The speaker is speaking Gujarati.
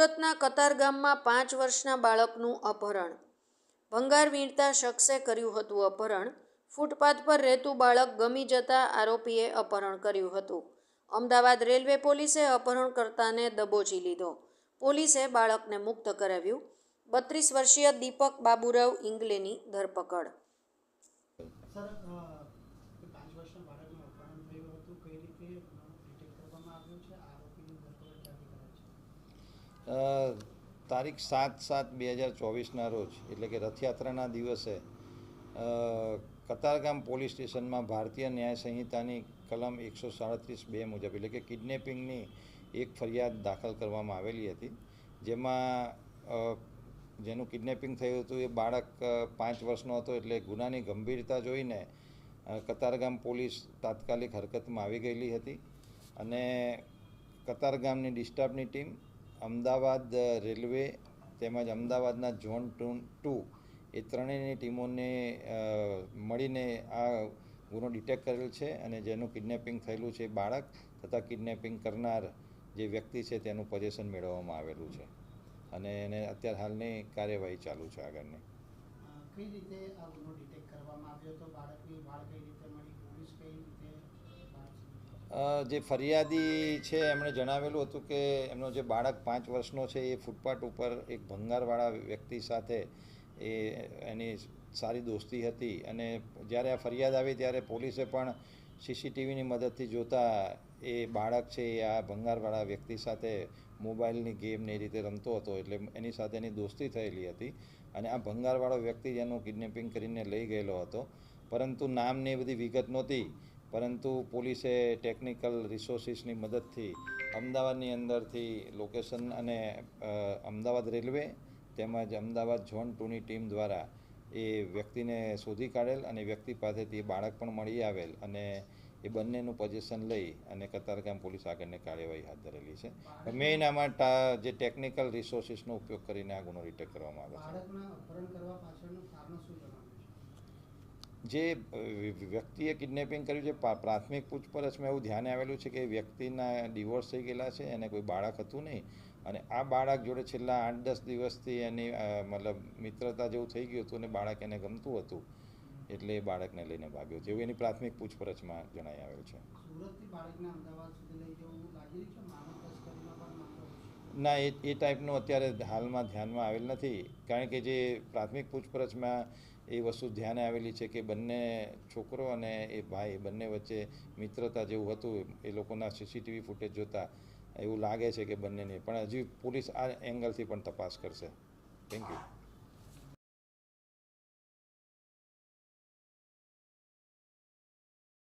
સુરતના કતારગામમાં પાંચ વર્ષના બાળકનું અપહરણ. ભંગાર વીણતા શખ્સે કર્યું હતું અપહરણ. ફૂટપાથ પર રહેતું બાળક ગમી જતા આરોપીએ અપહરણ કર્યું હતું. અમદાવાદ રેલવે પોલીસે અપહરણકર્તાને દબોચી લીધો. પોલીસે બાળકને મુક્ત કરાવ્યું. બત્રીસ વર્ષીય દીપક બાબુરાવ ઇંગલેની ધરપકડ તારીખ સાત સાત બે હજાર ચોવીસના રોજ, એટલે કે રથયાત્રાના દિવસે કતારગામ પોલીસ સ્ટેશનમાં ભારતીય ન્યાય સંહિતાની કલમ એકસો સાડત્રીસ બે મુજબ, એટલે કે કિડનેપિંગની એક ફરિયાદ દાખલ કરવામાં આવેલી હતી, જેમાં જેનું કિડનેપિંગ થયું હતું એ બાળક પાંચ વર્ષનો હતો, એટલે ગુનાની ગંભીરતા જોઈને કતારગામ પોલીસ તાત્કાલિક હરકતમાં આવી ગયેલી હતી, અને કતારગામની ડિસ્ટર્બની ટીમ અમદાવાદ રેલવે તેમજ અમદાવાદના ઝોન ટુ ટુ એ ત્રણેયની ટીમોને મળીને આ ગુનો ડિટેક્ટ કરેલ છે અને જેનું કિડનેપિંગ થયેલું છે બાળક તથા કિડનેપિંગ કરનાર જે વ્યક્તિ છે તેનું પોઝેશન મેળવવામાં આવેલું છે. અને એને અત્યારે હાલની કાર્યવાહી ચાલુ છે આગળની. કઈ રીતે આ ગુનો ડિટેક્ટ કરવામાં આવ્યો તો બાળકની વાળ કઈ રીતે મળી? જે ફરિયાદી છે, એમણે જણાવેલું હતું કે એમનો જે બાળક પાંચ વર્ષનો છે, એ ફૂટપાથ ઉપર એક ભંગારવાળા વ્યક્તિ સાથે એ, એની સારી દોસ્તી હતી અને જ્યારે આ ફરિયાદ આવી ત્યારે પોલીસે પણ સીસીટીવીની મદદથી જોતા એ બાળક છે, એ આ ભંગારવાળા વ્યક્તિ સાથે મોબાઈલની ગેમને એ રીતે રમતો હતો, એટલે એની સાથે એની દોસ્તી થયેલી હતી અને આ ભંગારવાળો વ્યક્તિ જેનું કિડનેપિંગ કરીને લઈ ગયેલો હતો. પરંતુ નામની બધી વિગત નહોતી. પરંતુ પોલીસે ટેકનિકલ રિસોર્સિસની મદદથી અમદાવાદની અંદરથી લોકેશન અને અમદાવાદ રેલવે તેમજ અમદાવાદ ઝોન ટુની ટીમ દ્વારા એ વ્યક્તિને શોધી કાઢેલ અને વ્યક્તિ પાસેથી બાળક પણ મળી આવેલ અને એ બંનેનું પોઝિશન લઈ અને કતારગામ પોલીસ આગળની કાર્યવાહી હાથ ધરેલી છે. મેઇન આમાં જે ટેકનિકલ રિસોર્સિસનો ઉપયોગ કરીને આ ગુનો ડિટેક્ટ કરવામાં આવે છે બાળકના અપહરણ કરવા પાછળનું કારણ શું જણાવ્યું છે જે વ્યક્તિએ કિડનેપિંગ કર્યું છે પ્રાથમિક પૂછપરછમાં એવું ધ્યાને આવેલું છે કે વ્યક્તિના ડિવોર્સ થઈ ગયેલા છે, એને કોઈ બાળક હતું નહીં. અને આ બાળક જોડે છેલ્લા આઠ દસ દિવસથી એની મતલબ મિત્રતા જેવું થઈ ગયું હતું અને બાળક એને ગમતું હતું. એટલે એ બાળકને લઈને ભાગ્યો એવું એની પ્રાથમિક પૂછપરછમાં જણાઈ આવેલ છે. ના, એ એ ટાઈપનું અત્યારે હાલમાં ધ્યાનમાં આવેલ નથી. કારણ કે જે પ્રાથમિક પૂછપરછમાં એ વસ્તુ ધ્યાને આવેલી છે કે બંને છોકરો અને એ ભાઈ, બંને વચ્ચે મિત્રતા જેવું હતું, એ લોકોના સીસીટીવી ફૂટેજ જોતા, એવું લાગે છે કે બંનેની. પણ હજી પોલીસ આ એંગલથી પણ તપાસ કરશે. Thank you